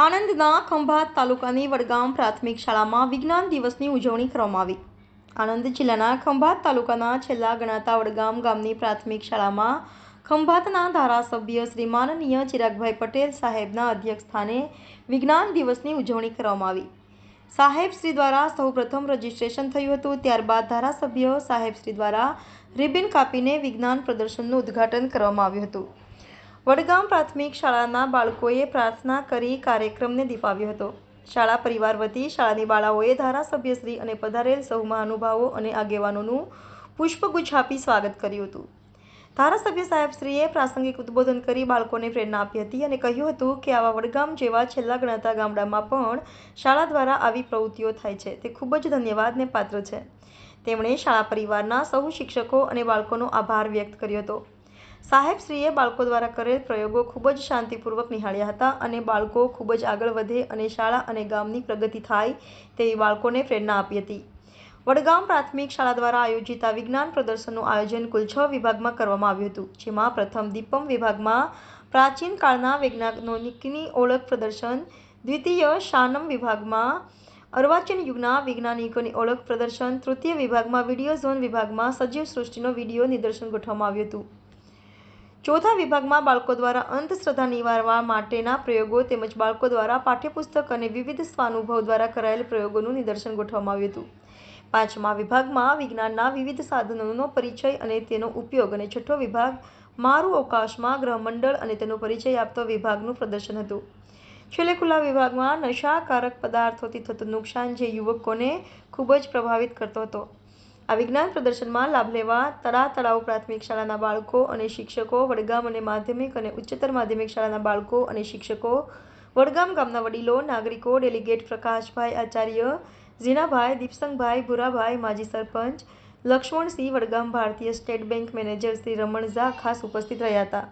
આણંદના ખંભાત તાલુકાની વડગામ પ્રાથમિક શાળામાં વિજ્ઞાન દિવસની ઉજવણી કરવામાં આવી. આણંદ જિલ્લાના ખંભાત તાલુકાના છેલ્લા ગણાતા વડગામ ગામની પ્રાથમિક શાળામાં ખંભાતના ધારાસભ્ય શ્રી માનનીય ચિરાગભાઈ પટેલ સાહેબના અધ્યક્ષ સ્થાને વિજ્ઞાન દિવસની ઉજવણી કરવામાં આવી. સાહેબ શ્રી દ્વારા સૌપ્રથમ રજીસ્ટ્રેશન થયું હતું, ત્યારબાદ ધારાસભ્ય સાહેબ શ્રી દ્વારા રિબિન કાપીને વિજ્ઞાન પ્રદર્શનનું ઉદ્ઘાટન કરવામાં આવ્યું હતું. વડગામ પ્રાથમિક શાળાના બાળકોએ પ્રાર્થના કરી કાર્યક્રમને દીપાવ્યો હતો. શાળા પરિવાર વતી શાળાની બાળાઓએ ધારાસભ્યશ્રી અને પધારેલ સૌ મહાનુભાવો અને આગેવાનોનું પુષ્પગુચ્છ આપી સ્વાગત કર્યું હતું. ધારાસભ્ય સાહેબશ્રીએ પ્રાસંગિક ઉદ્બોધન કરી બાળકોને પ્રેરણા આપી હતી અને કહ્યું હતું કે આવા વડગામ જેવા છેલ્લા ગણાતા ગામડામાં પણ શાળા દ્વારા આવી પ્રવૃત્તિઓ થાય છે. તે ખૂબ જ ધન્યવાદને પાત્ર છે. તેમણે શાળા પરિવારના સૌ શિક્ષકો અને બાળકોનો આભાર વ્યક્ત કર્યો હતો. સાહેબશ્રીએ બાળકો દ્વારા કરેલ પ્રયોગો ખૂબ જ શાંતિપૂર્વક નિહાળ્યા હતા અને બાળકો ખૂબ જ આગળ વધે અને શાળા અને ગામની પ્રગતિ થાય તેવી બાળકોને પ્રેરણા આપી હતી. વડગામ પ્રાથમિક શાળા દ્વારા આયોજિત આ વિજ્ઞાન પ્રદર્શનનું આયોજન કુલ છ વિભાગમાં કરવામાં આવ્યું હતું, જેમાં પ્રથમ દીપમ વિભાગમાં પ્રાચીન કાળના વૈજ્ઞાનિકની ઓળખ પ્રદર્શન, દ્વિતીય શાનમ વિભાગમાં અર્વાચીન યુગના વૈજ્ઞાનિકોની ઓળખ પ્રદર્શન, તૃતીય વિભાગમાં વીડિયો ઝોન વિભાગમાં સજીવ સૃષ્ટિનો વીડિયો નિદર્શન ગોઠવવામાં આવ્યું હતું. ચોથા વિભાગમાં બાળકો દ્વારા અંધશ્રદ્ધા નિવારવા માટેના પ્રયોગો તેમજ બાળકો દ્વારા પાઠ્યપુસ્તક અને વિવિધ સ્વાનુભવ દ્વારા કરાયેલ પ્રયોગોનું નિદર્શન ગોઠવવામાં આવ્યું હતું. પાંચમા વિભાગમાં વિજ્ઞાનના વિવિધ સાધનોનો પરિચય અને તેનો ઉપયોગ અને છઠ્ઠો વિભાગ મારું અવકાશમાં ગ્રહમંડળ અને તેનો પરિચય આપતો વિભાગનું પ્રદર્શન હતું. છેલ્લે ખુલ્લા વિભાગમાં નશાકારક પદાર્થોથી થતું નુકસાન જે યુવકોને ખૂબ જ પ્રભાવિત કરતો હતો. આ વિજ્ઞાન પ્રદર્શનમાં લાભ લેવા તળા તળાવ પ્રાથમિક શાળાના બાળકો અને શિક્ષકો, વડગામ અને માધ્યમિક અને ઉચ્ચતર માધ્યમિક શાળાના બાળકો અને શિક્ષકો, વડગામ ગામના વડીલો, નાગરિકો, ડેલિગેટ પ્રકાશભાઈ આચાર્ય, ઝીણાભાઈ, દીપસંગભાઈ, ભુરાભાઈ, માજી sarpanch, Laxmansinh, Vadgam Bharatiya State Bank manager Shri Raman Jha ખાસ ઉપસ્થિત રહ્યા હતા.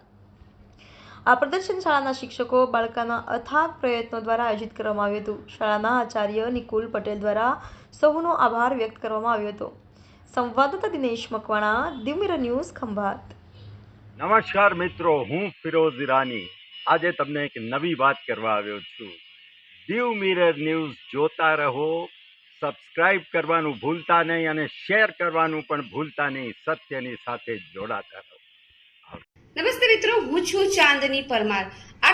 આ પ્રદર્શન શાળાના શિક્ષકો બાળકાના અથાગ પ્રયત્નો દ્વારા આયોજિત કરવામાં આવ્યું હતું. શાળાના આચાર્ય નિકુલ પટેલ દ્વારા સૌનો આભાર વ્યક્ત કરવામાં આવ્યો હતો. સંવાદદાતા દિનેશ મકવાણા દિવ્યર ન્યૂઝ ખંભાત. નમસ્કાર મિત્રો હું ફિરોઝ ઈરાની. આજે તમને એક નવી વાત કરવા આવ્યો છું. દીવ મિરર ન્યૂઝ જોતા રહો સબસ્ક્રાઇબ કરવાનું ભૂલતા નહીં અને શેર કરવાનું પણ ભૂલતા નહીં સત્યની સાથે જોડાતા રહો. નમસ્તે મિત્રો હું છું ચાંદની પરમાર.